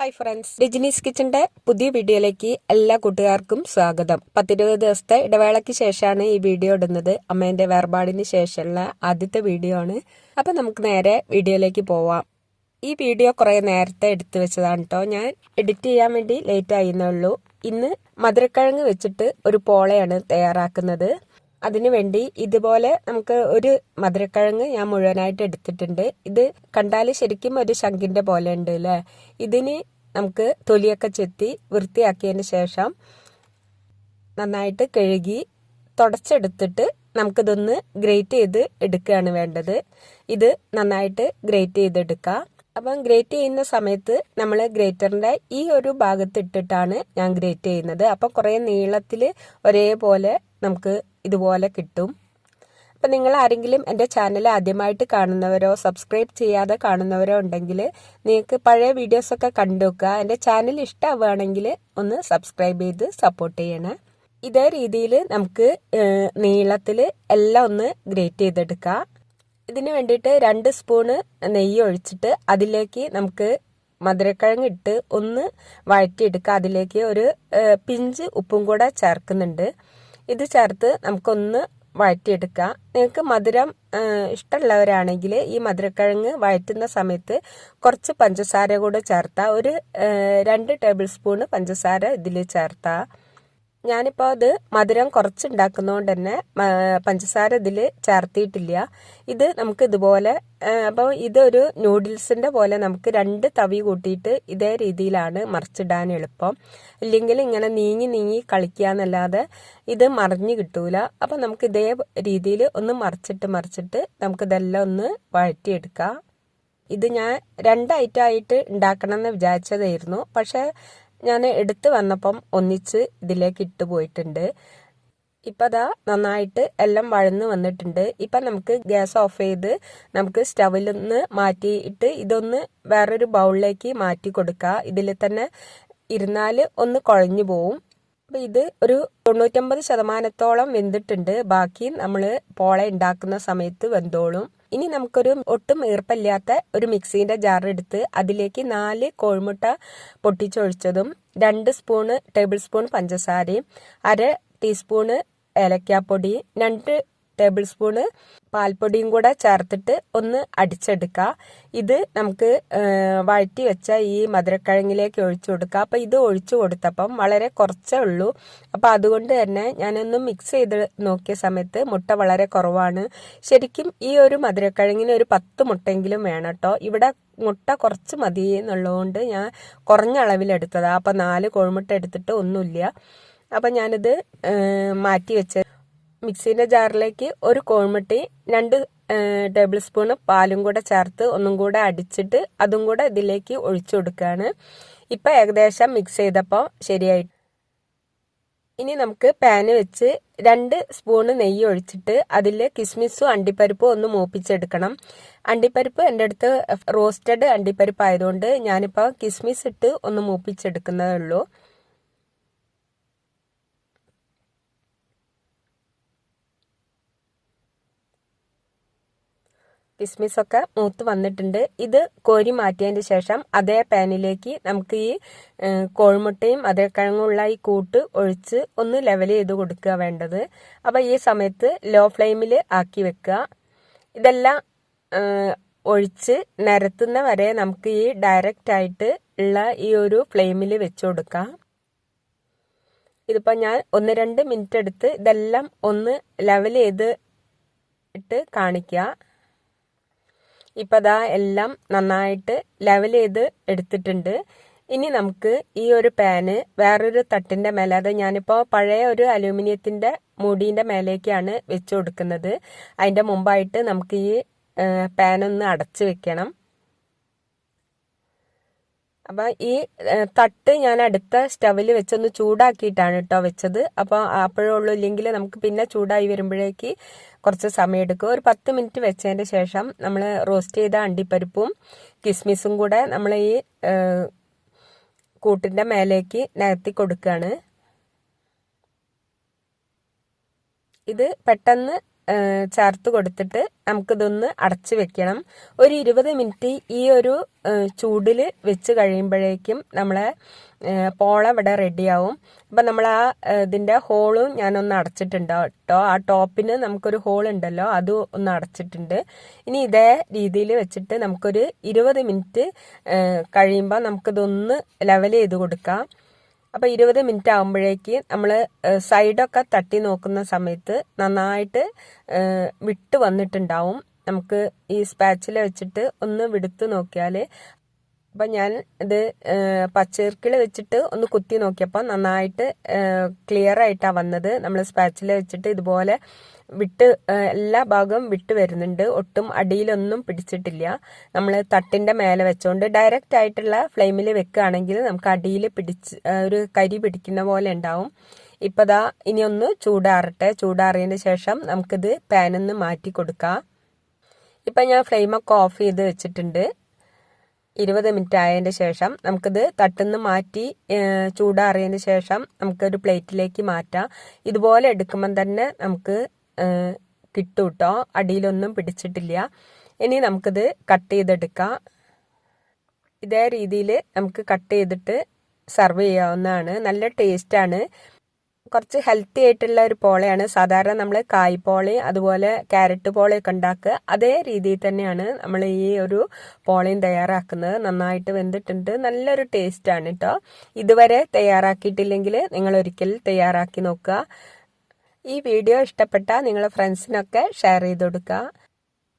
Hi friends രജനീസ് കിച്ചന്റെ പുതിയ വീഡിയോയിലേക്ക് എല്ലാ കൂട്ടുകാർക്കും സ്വാഗതം. പത്തിരുപത് ദിവസത്തെ ഇടവേളയ്ക്ക് ശേഷമാണ് ഈ വീഡിയോ ഇടുന്നത്. അമ്മേന്റെ വേർപാടിന് ശേഷമുള്ള ആദ്യത്തെ വീഡിയോ ആണ്. അപ്പൊ നമുക്ക് നേരെ വീഡിയോയിലേക്ക് പോവാം. ഈ വീഡിയോ കുറെ നേരത്തെ എടുത്തു വെച്ചതാണ് കേട്ടോ ഞാൻ എഡിറ്റ് ചെയ്യാൻ വേണ്ടി ലേറ്റ് ആയിരുന്നുള്ളൂ ഇന്ന് മധുരക്കിഴങ്ങ് വെച്ചിട്ട് ഒരു പോളയാണ് തയ്യാറാക്കുന്നത്. അതിനു വേണ്ടി ഇതുപോലെ നമുക്ക് ഒരു മധുരക്കിഴങ്ങ് ഞാൻ മുഴുവനായിട്ട് എടുത്തിട്ടുണ്ട്. ഇത് കണ്ടാൽ ശരിക്കും ഒരു ശങ്കിന്റെ പോലെ ഉണ്ട് അല്ലേ ഇതിന് നമുക്ക് തൊലിയൊക്കെ ചെത്തി വൃത്തിയാക്കിയതിന് ശേഷം നന്നായിട്ട് കഴുകി തുടച്ചെടുത്തിട്ട് നമുക്കിതൊന്ന് ഗ്രേറ്റ് ചെയ്ത് എടുക്കുകയാണ് വേണ്ടത്. ഇത് നന്നായിട്ട് ഗ്രേറ്റ് ചെയ്തെടുക്കുക. അപ്പം ഗ്രേറ്റ് ചെയ്യുന്ന സമയത്ത് നമ്മൾ ഗ്രേറ്ററിന്റെ ഈ ഒരു ഭാഗത്ത് ഇട്ടിട്ടാണ് ഞാൻ ഗ്രേറ്റ് ചെയ്യുന്നത്. അപ്പം കുറേ നീളത്തിൽ ഒരേപോലെ നമുക്ക് ഇതുപോലെ കിട്ടും. അപ്പം നിങ്ങൾ ആരെങ്കിലും എന്റെ ചാനൽ ആദ്യമായിട്ട് കാണുന്നവരോ സബ്സ്ക്രൈബ് ചെയ്യാതെ കാണുന്നവരോ ഉണ്ടെങ്കിൽ നിങ്ങൾക്ക് പഴയ വീഡിയോസൊക്കെ കണ്ടു വെക്കുക എന്റെ ചാനൽ ഇഷ്ടമാവുകയാണെങ്കിൽ ഒന്ന് സബ്സ്ക്രൈബ് ചെയ്ത് സപ്പോർട്ട് ചെയ്യണേ. ഇതേ രീതിയിൽ നമുക്ക് നീളത്തിൽ എല്ലാം ഒന്ന് ഗ്രേറ്റ് ചെയ്തെടുക്കാം. ഇതിന് വേണ്ടിയിട്ട് രണ്ട് സ്പൂണ് നെയ്യ് ഒഴിച്ചിട്ട് അതിലേക്ക് നമുക്ക് മധുരക്കിഴങ്ങ് ഇട്ട് ഒന്ന് വഴറ്റിയെടുക്കുക. അതിലേക്ക് ഒരു പിഞ്ച് ഉപ്പും കൂടെ ചേർക്കുന്നുണ്ട്. ഇത് ചേർത്ത് നമുക്കൊന്ന് വഴറ്റിയെടുക്കുക നിങ്ങൾക്ക് മധുരം ഇഷ്ടമുള്ളവരാണെങ്കിൽ ഈ മധുരക്കിഴങ്ങ് വഴറ്റുന്ന സമയത്ത് കുറച്ച് പഞ്ചസാര കൂടെ ചേർത്താൽ ഒരു രണ്ട് ടേബിൾ സ്പൂണ് പഞ്ചസാര ഇതിൽ ചേർത്താൽ ഞാനിപ്പോൾ അത് മധുരം കുറച്ചുണ്ടാക്കുന്നതുകൊണ്ട് തന്നെ പഞ്ചസാര ഇതിൽ ചേർത്തിയിട്ടില്ല ഇത് നമുക്ക് ഇതുപോലെ അപ്പോൾ ഇതൊരു നൂഡിൽസിന്റെ പോലെ നമുക്ക് രണ്ട് തവി കൂട്ടിയിട്ട് ഇതേ രീതിയിലാണ് മറിച്ചിടാൻ എളുപ്പം. ഇല്ലെങ്കിൽ ഇങ്ങനെ നീങ്ങി നീങ്ങി കളിക്കുക എന്നല്ലാതെ ഇത് മറിഞ്ഞു കിട്ടൂല. അപ്പോൾ നമുക്ക് ഇതേ രീതിയിൽ ഒന്ന് മറിച്ചിട്ട് മറിച്ചിട്ട് നമുക്കിതെല്ലാം ഒന്ന് വഴറ്റിയെടുക്കാം. ഇത് ഞാൻ രണ്ട് ഐറ്റം ആയിട്ട് ഉണ്ടാക്കണം എന്ന് വിചാരിച്ചതായിരുന്നു. പക്ഷേ ഞാൻ എടുത്ത് വന്നപ്പം ഒന്നിച്ച് ഇതിലേക്ക് ഇട്ട് പോയിട്ടുണ്ട്. ഇപ്പം അതാ നന്നായിട്ട് എല്ലാം വഴന്ന് വന്നിട്ടുണ്ട്. ഇപ്പം നമുക്ക് ഗ്യാസ് ഓഫ് ചെയ്ത് നമുക്ക് സ്റ്റവിൽ നിന്ന് മാറ്റിയിട്ട് ഇതൊന്ന് വേറൊരു ബൗളിലേക്ക് മാറ്റി കൊടുക്കുക ഇതിൽ തന്നെ ഇരുന്നാൽ ഒന്ന് കുഴഞ്ഞു പോവും. അപ്പം ഇത് ഒരു തൊണ്ണൂറ്റമ്പത് ശതമാനത്തോളം വെന്തിട്ടുണ്ട്. ബാക്കി നമ്മൾ പോള ഉണ്ടാക്കുന്ന സമയത്ത് വെന്തോളും. ഇനി നമുക്കൊരു ഒട്ടും ഈർപ്പമില്ലാത്ത ഒരു മിക്സീന്റെ ജാർ എടുത്ത് അതിലേക്ക് നാല് കോഴിമുട്ട പൊട്ടിച്ചൊഴിച്ചതും രണ്ട് സ്പൂണ് ടേബിൾ സ്പൂൺ പഞ്ചസാരയും അര ടീസ്പൂണ് ഏലക്കാപ്പൊടി രണ്ട് ടേബിൾ സ്പൂണ് പാൽപ്പൊടിയും കൂടെ ചേർത്തിട്ട് ഒന്ന് അടിച്ചെടുക്കുക ഇത് നമുക്ക് വഴറ്റി വെച്ച ഈ മധുരക്കിഴങ്ങിലേക്ക് ഒഴിച്ചു കൊടുക്കുക അപ്പം ഇത് ഒഴിച്ചു കൊടുത്തപ്പം വളരെ കുറച്ചേ ഉള്ളൂ. അപ്പം അതുകൊണ്ട് തന്നെ ഞാനൊന്ന് മിക്സ് ചെയ്ത് നോക്കിയ സമയത്ത് മുട്ട വളരെ കുറവാണ്. ശരിക്കും ഈ ഒരു മധുരക്കിഴങ്ങിന് ഒരു പത്ത് മുട്ടെങ്കിലും വേണം കേട്ടോ ഇവിടെ മുട്ട കുറച്ച് മതി എന്നുള്ളതുകൊണ്ട് ഞാൻ കുറഞ്ഞ അളവിലെടുത്തതാണ് അപ്പം നാല് കോഴിമുട്ട എടുത്തിട്ട് ഒന്നുമില്ല. അപ്പം ഞാനിത് മാറ്റി വെച്ച മിക്സീന്റെ ജാറിലേക്ക് ഒരു കോഴിമുട്ടി രണ്ട് ടേബിൾ സ്പൂൺ പാലും കൂടെ ചേർത്ത് ഒന്നും കൂടെ അടിച്ചിട്ട് അതും കൂടെ ഇതിലേക്ക് ഒഴിച്ചു കൊടുക്കുകയാണ്. ഇപ്പം ഏകദേശം മിക്സ് ചെയ്തപ്പോൾ ശരിയായി. ഇനി നമുക്ക് പാന് വെച്ച് രണ്ട് സ്പൂണ് നെയ്യ് ഒഴിച്ചിട്ട് അതിൽ കിസ്മിസും അണ്ടിപ്പരിപ്പും ഒന്ന് മൂപ്പിച്ചെടുക്കണം. അണ്ടിപ്പരിപ്പ് എന്റെ അടുത്ത് റോസ്റ്റഡ് അണ്ടിപ്പരിപ്പ് ആയതുകൊണ്ട് ഞാനിപ്പോൾ കിസ്മിസ് ഇട്ട് ഒന്ന് മൂപ്പിച്ചെടുക്കുന്നതേ ഉള്ളൂ. കിസ്മിസൊക്കെ മൂത്ത് വന്നിട്ടുണ്ട്. ഇത് കോരി മാറ്റിയതിന് ശേഷം അതേ പാനിലേക്ക് നമുക്ക് ഈ കോഴിമുട്ടയും കിഴങ്ങുള്ള ഈ കൂട്ട് ഒഴിച്ച് ഒന്ന് ലെവൽ ചെയ്ത് കൊടുക്കുക വേണ്ടത്. അപ്പോൾ ഈ സമയത്ത് ലോ ഫ്ലെയിമിൽ ആക്കി വെക്കുക. ഇതെല്ലാം ഒഴിച്ച് നിരത്തുന്ന വരെ നമുക്ക് ഈ ഡയറക്റ്റ് ആയിട്ട് ഉള്ള ഈ ഒരു ഫ്ലെയിമിൽ വെച്ച് കൊടുക്കാം. ഇതിപ്പോൾ ഞാൻ ഒന്ന് രണ്ട് മിനിറ്റ് എടുത്ത് ഇതെല്ലാം ഒന്ന് ലെവൽ ചെയ്ത് ഇട്ട് കാണിക്കുക. ഇപ്പം അതാ എല്ലാം നന്നായിട്ട് ലെവൽ ചെയ്ത് എടുത്തിട്ടുണ്ട്. ഇനി നമുക്ക് ഈ ഒരു പാന് വേറൊരു തട്ടിന്റെ മേലെ അത് ഞാനിപ്പോൾ പഴയ ഒരു അലൂമിനിയത്തിന്റെ മുടീന്റെ മേലേക്കാണ് വെച്ച് കൊടുക്കുന്നത്. അതിന്റെ മുമ്പായിട്ട് നമുക്ക് ഈ പാനൊന്ന് അടച്ച് വെക്കണം. അപ്പം ഈ തട്ട് ഞാൻ അടുത്ത സ്റ്റവിൽ വെച്ചൊന്ന് ചൂടാക്കിയിട്ടാണ് കേട്ടോ വെച്ചത്. അപ്പോൾ അപ്പോഴുള്ളൂ ഇല്ലെങ്കിൽ നമുക്ക് പിന്നെ ചൂടായി വരുമ്പോഴേക്ക് കുറച്ച് സമയം എടുക്കും ഒരു പത്ത് മിനിറ്റ് വെച്ചതിന് ശേഷം നമ്മൾ റോസ്റ്റ് ചെയ്ത അണ്ടിപ്പരിപ്പും കിസ്മിസും കൂടെ നമ്മൾ ഈ കൂട്ടിന്റെ മേലേക്ക് നിരത്തി കൊടുക്കുകയാണ് ഇത് പെട്ടെന്ന് ചേർത്ത് കൊടുത്തിട്ട് നമുക്കിതൊന്ന് അടച്ചു വെക്കണം. ഒരു ഇരുപത് മിനിറ്റ് ഈ ഒരു ചൂടിൽ വെച്ച് കഴിയുമ്പോഴേക്കും നമ്മളെ പോള ഇവിടെ റെഡിയാവും. അപ്പം നമ്മൾ ആ ഇതിന്റെ ഹോളും ഞാനൊന്ന് അടച്ചിട്ടുണ്ട് കേട്ടോ. ആ ടോപ്പിന് നമുക്കൊരു ഹോൾ ഉണ്ടല്ലോ അത് ഒന്ന് അടച്ചിട്ടുണ്ട്. ഇനി ഇതേ രീതിയിൽ വെച്ചിട്ട് നമുക്കൊരു ഇരുപത് മിനിറ്റ് കഴിയുമ്പോൾ നമുക്കിതൊന്ന് ലെവൽ ചെയ്ത് കൊടുക്കാം. അപ്പോൾ ഇരുപത് മിനിറ്റ് ആകുമ്പോഴേക്ക് നമ്മൾ സൈഡൊക്കെ തട്ടി നോക്കുന്ന സമയത്ത് നന്നായിട്ട് വിട്ട് വന്നിട്ടുണ്ടാവും. നമുക്ക് ഈ സ്പാച്ചിൽ വെച്ചിട്ട് ഒന്ന് വിടുത്ത് നോക്കിയാൽ അപ്പം ഞാൻ ഇത് പച്ചീർക്കിൾ വെച്ചിട്ട് ഒന്ന് കുത്തി നോക്കിയപ്പോൾ നന്നായിട്ട് ക്ലിയർ ആയിട്ടാണ് വന്നത്. നമ്മൾ സ്പാച്ചിൽ വെച്ചിട്ട് ഇതുപോലെ വിട്ട് എല്ലാ ഭാഗവും വിട്ട് വരുന്നുണ്ട്. ഒട്ടും അടിയിലൊന്നും പിടിച്ചിട്ടില്ല. നമ്മൾ തട്ടിന്റെ മേലെ വെച്ചുകൊണ്ട് ഡയറക്റ്റ് ആയിട്ടുള്ള ഫ്ലെയിമിൽ വെക്കുകയാണെങ്കിൽ നമുക്ക് അടിയിൽ പിടിച്ച് ഒരു കരി പിടിക്കുന്ന പോലെ ഉണ്ടാവും. ഇപ്പം ദാ ഇനി ഒന്ന് ചൂടാറട്ടെ. ചൂടാറിയതിന് ശേഷം നമുക്കിത് പാനിൽ നിന്ന് മാറ്റി കൊടുക്കാം. ഇപ്പം ഞാൻ ഫ്ലെയിമൊക്കെ ഓഫ് ചെയ്ത് വെച്ചിട്ടുണ്ട്. ഇരുപത് മിനിറ്റ് ആയതിന്റെ ശേഷം നമുക്കിത് തട്ടുന്ന് മാറ്റി ചൂടാറിയതിന് ശേഷം നമുക്കൊരു പ്ലേറ്റിലേക്ക് മാറ്റാം. ഇതുപോലെ എടുക്കുമ്പം തന്നെ നമുക്ക് കിട്ടും കേട്ടോ അടിയിലൊന്നും പിടിച്ചിട്ടില്ല. ഇനി നമുക്കിത് കട്ട് ചെയ്തെടുക്കാം. ഇതേ രീതിയിൽ നമുക്ക് കട്ട് ചെയ്തിട്ട് സെർവ് ചെയ്യാവുന്നതാണ്. നല്ല ടേസ്റ്റാണ്. കുറച്ച് ഹെൽത്തി ആയിട്ടുള്ള ഒരു പോളയാണ്. സാധാരണ നമ്മൾ കായ്പോളി അതുപോലെ ക്യാരറ്റ് പോളയൊക്കെ ഉണ്ടാക്കുക. അതേ രീതിയിൽ തന്നെയാണ് നമ്മൾ ഈ ഒരു പോളയും തയ്യാറാക്കുന്നത്. നന്നായിട്ട് വെന്തിട്ടുണ്ട്. നല്ലൊരു ടേസ്റ്റാണ് കേട്ടോ ഇതുവരെ തയ്യാറാക്കിയിട്ടില്ലെങ്കിൽ നിങ്ങൾ ഒരിക്കൽ തയ്യാറാക്കി നോക്കുക. ഈ വീഡിയോ ഇഷ്ടപ്പെട്ടാൽ നിങ്ങളെ ഫ്രണ്ട്സിനൊക്കെ ഷെയർ ചെയ്ത് കൊടുക്കുക.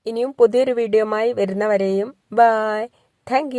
ഇനിയും പുതിയൊരു വീഡിയോമായി വരുന്നവരെയും ബായ് താങ്ക്